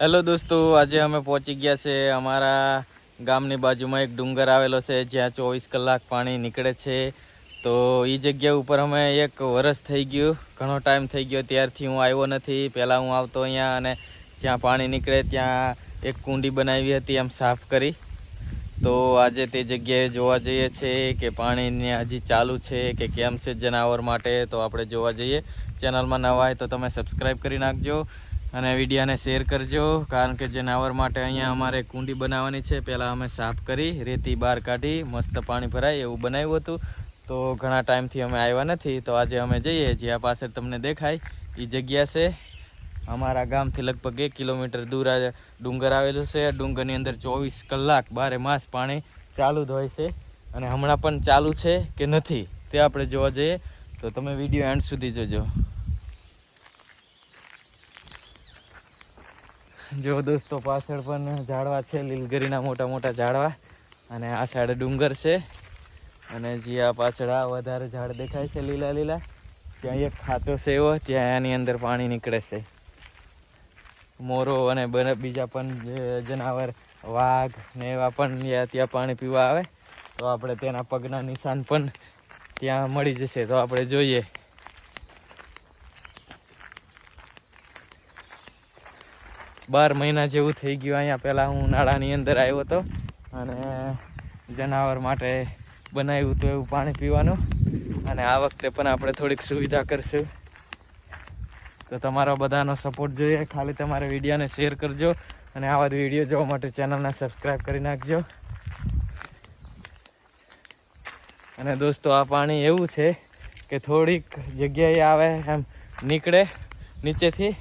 Hello દોસ્તો, આજે અમે પહોંચી ગયા છે અમારા ગામની બાજુમાં એક ડુંગર આવેલો છે, જ્યાં ચોવીસ કલાક પાણી નીકળે છે. તો એ જગ્યા ઉપર અમે એક વરસ થઈ ગયું, ઘણો ટાઈમ થઈ ગયો, ત્યારથી હું આવ્યો નથી. પહેલાં હું આવતો અહીંયા અને જ્યાં પાણી નીકળે ત્યાં એક કુંડી બનાવી હતી એમ સાફ કરી. તો આજે તે જગ્યાએ જોવા જઈએ છીએ કે પાણીને હજી ચાલુ છે કે કેમ છે જનાવર માટે, તો આપણે જોવા જઈએ. ચેનલમાં નવા હોય તો તમે સબસ્ક્રાઈબ કરી નાખજો. અને વિડીયાને શેર કરજો, કારણ કે જનાવર માટે અહીંયા અમારે કુંડી બનાવવાની છે. પહેલાં અમે સાફ કરી, રેતી બહાર કાઢી, મસ્ત પાણી ભરાય એવું બનાવ્યું હતું. તો ઘણા ટાઈમથી અમે આવ્યા નથી. તો આજે અમે જઈએ જ્યાં પાસે તમને દેખાય. એ જગ્યા છે. અમારા ગામથી લગભગ એક કિલોમીટર દૂર આ ડુંગર આવેલું છે. ડુંગરની અંદર ચોવીસ કલાક બારે માસ પાણી ચાલુ જ હોય છે. અને હમણાં પણ ચાલુ છે કે નથી તે આપણે જોવા જઈએ. તો તમે વીડિયો એન્ડ સુધી જોજો. જો દોસ્તો પાછળ પણ ઝાડવા છે, લીલગીરીના મોટા મોટા ઝાડવા. અને આ સાઈડ ડુંગર છે. અને જે આ પાછળ આ વધારે ઝાડ દેખાય છે, લીલા લીલા, ત્યાં એક ખાંચો છે એવો, ત્યાં એની અંદર પાણી નીકળે છે. મોરો અને બીજા પણ જનાવર, વાઘ ને એવા પણ ત્યાં પાણી પીવા આવે, તો આપણે તેના પગના નિશાન પણ ત્યાં મળી જશે. તો આપણે જોઈએ. બાર મહિના જેવું થઈ ગયું અહીંયા. પહેલાં હું ઉનાળાની અંદર આવ્યો હતો અને જનાવર માટે બનાવ્યું હતું એવું પાણી પીવાનું. અને આ વખતે પણ આપણે થોડીક સુવિધા કરશું. તો તમારો બધાનો સપોર્ટ જોઈએ. ખાલી તમારે વિડીયોને શેર કરજો અને આવા જ વીડિયો જોવા માટે ચેનલને સબસ્ક્રાઈબ કરી નાખજો. અને દોસ્તો, આ પાણી એવું છે કે થોડીક જગ્યાએ આવે એમ નીકળે નીચેથી.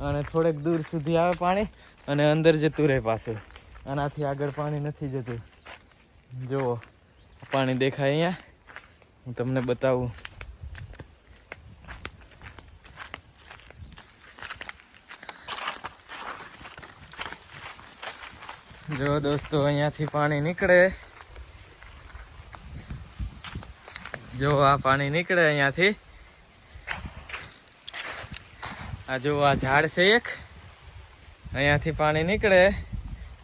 અને થોડેક દૂર સુધી આવે પાણી અને અંદર જતું રહે પાછું. આનાથી આગળ પાણી નથી જતું. જુઓ, પાણી દેખાય અહીંયા. હું તમને બતાવું. જો દોસ્તો, અહીંયાથી પાણી નીકળે. જો આ પાણી નીકળે અહીંયાથી. આ જો આ ઝાડ છે એક. અહીંયાથી પાણી નીકળે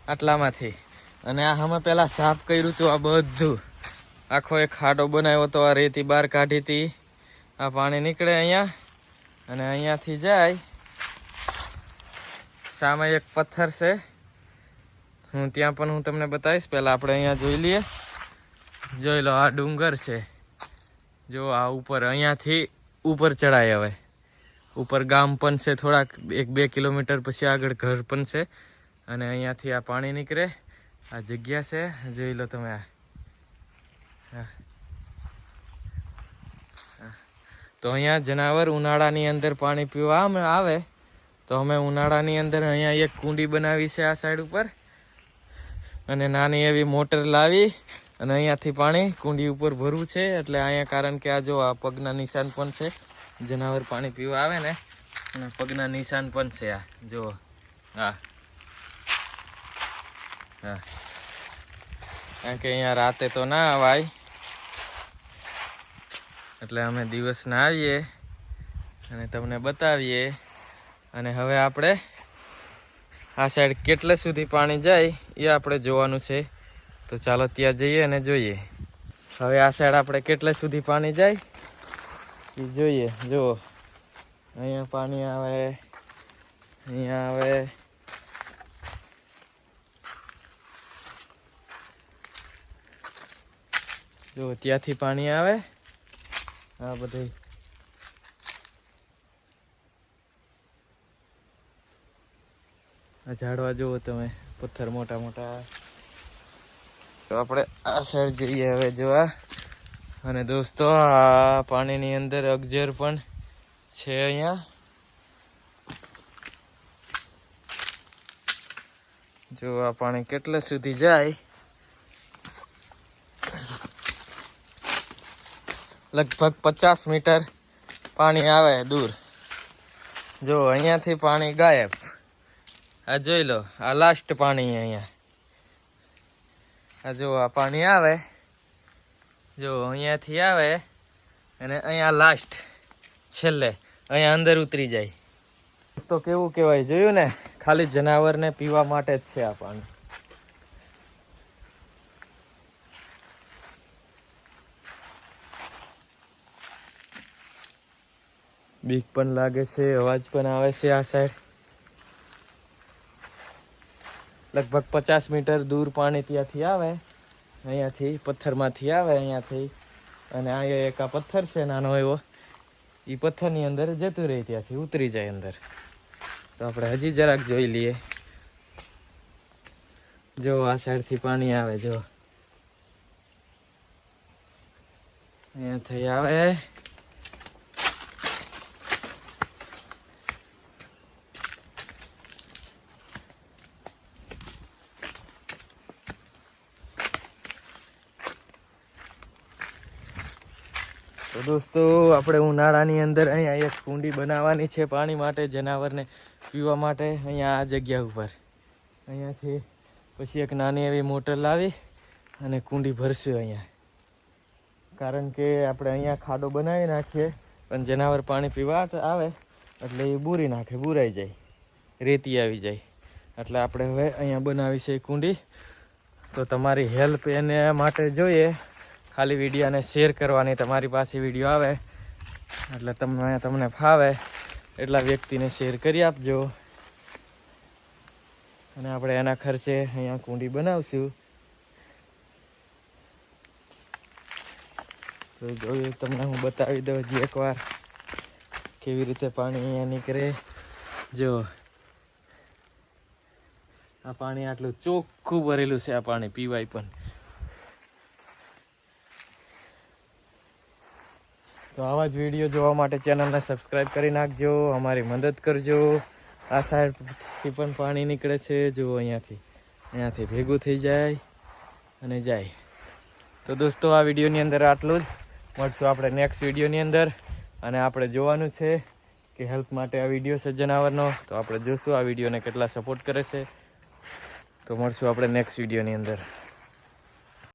આટલામાંથી. અને આ અમે પહેલાં સાફ કર્યું હતું આ બધું. આખો એક ખાડો બનાવ્યો હતો આ રેતી બહાર કાઢી હતી. આ પાણી નીકળે અહીંયા. અને અહીંયાથી જાય. સામે એક પથ્થર છે. હું ત્યાં પણ હું તમને બતાવીશ. પહેલાં આપણે અહીંયા જોઈ લઈએ. જોઈ લો, આ ડુંગર છે. જો આ ઉપર અહીંયાથી ઉપર ચડાય હવે. ઉપર ગામ પણ છે થોડાક, એક બે કિલોમીટર પછી આગળ ઘર પણ છે. અને અહીંયાથી આ પાણી નીકળે. આ જગ્યા છે, જોઈ લો તમે આ. તો અહીંયા જનાવર ઉનાળાની અંદર પાણી પીવા આવે, તો અમે ઉનાળાની અંદર અહીંયા એક કુંડી બનાવી છે આ સાઈડ ઉપર. અને નાની એવી મોટર લાવી અને અહીંયાથી પાણી કુંડી ઉપર ભરવું છે. એટલે અહીંયા કારણ કે આ જો આ પગના નિશાન પણ છે. જનાવર પાણી પીવા આવે ને અને પગના નિશાન પણ છે આ. જુઓ. હા. હા. કારણ કે અહીંયા રાતે તો ના અવાય. એટલે અમે દિવસના આવીએ અને તમને બતાવીએ. અને હવે આપણે આ સાઈડ કેટલે સુધી પાણી જાય એ આપણે જોવાનું છે. તો ચાલો ત્યાં જઈએ અને જોઈએ. હવે આ સાઈડ આપણે કેટલે સુધી પાણી જાય એ જોઈએ, જુઓ. અહીંયા પાણી આવે, અહીંયા આવે. જો ત્યાંથી પાણી આવે. આ બધું આ ઝાડવા જુઓ તમે, પથ્થર મોટા મોટા. તો આપણે આ સાઈડ જઈએ હવે જોવા અને દોસ્તો, આ પાણીની અંદર અગજર પણ છે અહીંયા. જો આ પાણી કેટલે સુધી જાય? લગભગ પચાસ મીટર પાણી આવે દૂર. જો અહીંયાથી પાણી ગાયબ. આ જોઈ લો, આ લાસ્ટ પાણી અહીંયા. આ જો આ પાણી આવે. જો, અહીંયાથી આવે અને અહીંયા લાસ્ટ છેલ્લે, અહીંયા અંદર ઉતરી જાય. તો કેવું કહેવાય, જોયું ને? ખાલી જનાવરને પીવા માટે જ છે આ પાણી. બીક પણ લાગે છે, અવાજ પણ આવે છે આ સાઈડ લગભગ પચાસ મીટર દૂર પાણી ત્યાંથી આવે. અહીંયાથી પથ્થરમાંથી આવે અહીંયાથી. અને અહીંયા એક આ પથ્થર છે, નાનો એવો. એ પથ્થરની અંદર જતું રહે, ત્યાંથી ઉતરી જાય અંદર. તો આપણે હજી જરાક જોઈ લઈએ. જો આ સાઈડથી પાણી આવે, જો. અહીંયાથી આવે. દોસ્તો, આપણે ઉનાળાની અંદર અહીંયા એક કુંડી બનાવવાની છે પાણી માટે, જનાવરને પીવા માટે, અહીંયા આ જગ્યા ઉપર. અહીંયાથી પછી એક નાની એવી મોટર લાવી અને કુંડી ભરશું અહીંયા. કારણ કે આપણે અહીંયા ખાડો બનાવી નાખીએ, પણ જનાવર પાણી પીવા આવે, એટલે એ બૂરી નાખે, બુરાઈ જાય, રેતી આવી જાય. એટલે આપણે હવે અહીંયા બનાવી છે કુંડી. તો તમારી હેલ્પ એને માટે જોઈએ. ખાલી વિડીયોને શેર કરવાની તમારી પાસે વીડિયો આવે, એટલે તમને તમને ફાવે એટલા વ્યક્તિને શેર કરી આપજો. અને આપણે એના ખર્ચે અહીંયા કુંડી બનાવશું. તો જોઈએ તમને હું બતાવી દઉં હજી એકવાર કેવી રીતે પાણી અહીંયા નીકળે. જો, આ પાણી આટલું ચોખ્ખું ભરેલું છે, આ પાણી પીવાય પણ. તો આવા જ વીડિયો જોવા માટે ચેનલને સબસ્ક્રાઈબ કરી નાખજો, અમારી મદદ કરજો. આ સાઈડથી પણ પાણી નીકળે છે, જુઓ અહીંયાથી. અહીંયાથી ભેગું થઈ જાય અને જાય. તો દોસ્તો, આ વિડીયોની અંદર આટલું જ. મળશું આપણે નેક્સ્ટ વિડીયોની અંદર. અને આપણે જોવાનું છે કે હેલ્પ માટે આ વીડિયો છે જનાવરનો તો આપણે જોશું આ વિડીયોને કેટલા સપોર્ટ કરે છે. તો મળશું આપણે નેક્સ્ટ વિડીયોની અંદર.